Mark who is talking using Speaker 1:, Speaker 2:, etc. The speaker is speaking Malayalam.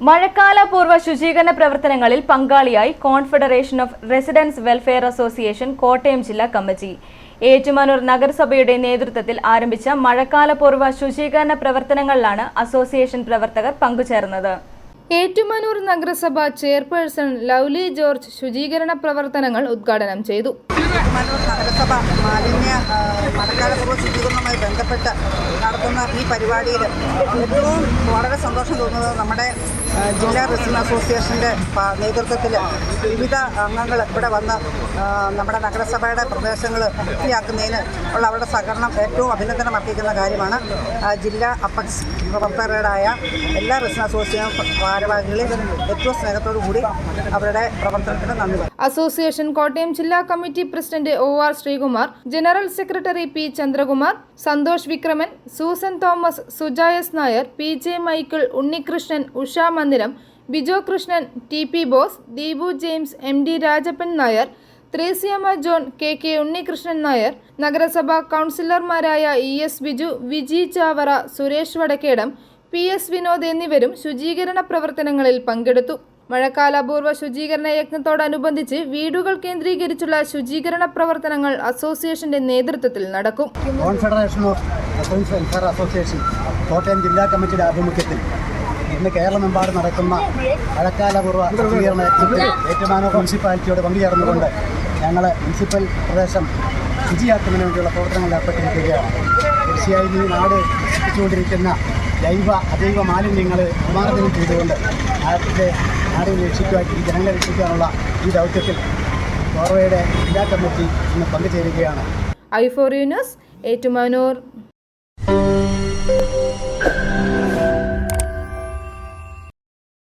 Speaker 1: മഴക്കാല പൂർവ ശുചീകരണ പ്രവർത്തനങ്ങളിൽ പങ്കാളിയായി confederation of residence welfare association Kottayam ജില്ലാ കമ്മിറ്റി. ഏറ്റുമാനൂർ നഗരസഭയുടെ നേതൃത്വത്തിൽ ആരംഭിച്ച മഴക്കാല പൂർവ ശുചീകരണ പ്രവർത്തനങ്ങളിലാണ് അസോസിയേഷൻ പ്രവർത്തകർ പങ്കുചേർന്നത്. ഏറ്റുമാനൂർ നഗരസഭ ചെയർപേഴ്സൺ ലൗലി ജോർജ് ശുചീകരണ പ്രവർത്തനങ്ങൾ ഉദ്ഘാടനം ചെയ്തു.
Speaker 2: ഏറ്റുമാനൂർ നഗരസഭ മാലിന്യ മഴക്കാലപൂർവ ശുചീകരണവുമായി ബന്ധപ്പെട്ട് നടത്തുന്ന ഈ പരിപാടിയിൽ ഏറ്റവും വളരെ സന്തോഷം തോന്നുന്നത് നമ്മുടെ ജില്ലാ റെസിഡൻ അസോസിയേഷന്റെ നേതൃത്വത്തിൽ വിവിധ അംഗങ്ങൾ ഇവിടെ വന്ന് നമ്മുടെ നഗരസഭയുടെ പ്രദേശങ്ങൾ വൃത്തിയാക്കുന്നതിന് ഉള്ള അവരുടെ സഹകരണം ഏറ്റവും അഭിനന്ദനം അർപ്പിക്കുന്ന കാര്യമാണ് ജില്ലാ അപ്പക്സ് പ്രവർത്തകരുടായ എല്ലാ റെസിഡൻ അസോസിയേഷൻ ഭാരവാഹികളിൽ ഏറ്റവും സ്നേഹത്തോടു കൂടി അവരുടെ പ്രവർത്തനത്തിന് നന്ദി.
Speaker 1: അസോസിയേഷൻ കോട്ടയം ജില്ലാ committee president O R Sreekumar general secretary P Chandrakumar Santhosh Vikraman Susan Thomas Sujayas Nair P J Michael Unnikrishnan Usha Mandiram Bijo Krishnan T P Bose Deepu James M D Rajappan Nair Thresiamma John K K Unnikrishnan Nair നഗരസഭാ കൗൺസിലർമാരായ E S Biju Viji Chavara Suresh Vadakkedam P S Vinod എന്നിവരും ശുചീകരണ പ്രവർത്തനങ്ങളിൽ പങ്കെടുത്തു. മഴക്കാലപൂർവ ശുചീകരണ യജ്ഞത്തോടനുബന്ധിച്ച് വീടുകൾ കേന്ദ്രീകരിച്ചുള്ള ശുചീകരണ പ്രവർത്തനങ്ങൾ അസോസിയേഷന്റെ നേതൃത്വത്തിൽ നടക്കും.
Speaker 3: കോൺഫെഡറേഷൻ ഓഫ് അസോസിയേഷൻ കോട്ടയം ജില്ലാ കമ്മിറ്റിയുടെ ആഭിമുഖ്യത്തിൽ ഇന്ന് കേരളമെമ്പാടും നടക്കുന്ന മഴക്കാലപൂർവ ശുചീകരണ യജ്ഞത്തിൽ ഏറ്റുമാനൂർ മുനിസിപ്പാലിറ്റിയോട് പങ്കുചേർന്നുകൊണ്ട് ഞങ്ങൾ മുനിസിപ്പൽ പ്രദേശം ശുചിയാക്കുന്നതിന് വേണ്ടിയുള്ള പ്രവർത്തനങ്ങളിൽ ഏർപ്പെട്ടിരിക്കുകയാണ്. തീർച്ചയായും ഈ നാട് സൃഷ്ടിച്ചുകൊണ്ടിരിക്കുന്ന ജൈവ അജൈവ മാലിന്യങ്ങൾ നിർമ്മാർജനം ചെയ്തുകൊണ്ട് നാട്ടിലെ നാടിനെ രക്ഷിക്കുവാൻ ഈ ജനങ്ങളെ രക്ഷിക്കാനുള്ള ഈ ദൗത്യത്തിൽ ഗോർവയുടെ ജില്ലാ കമ്മിറ്റി ഇന്ന് പങ്കുചേരുകയാണ്
Speaker 1: ഐ ഫോർ ന്യൂസ് ഏറ്റുമാനൂർ.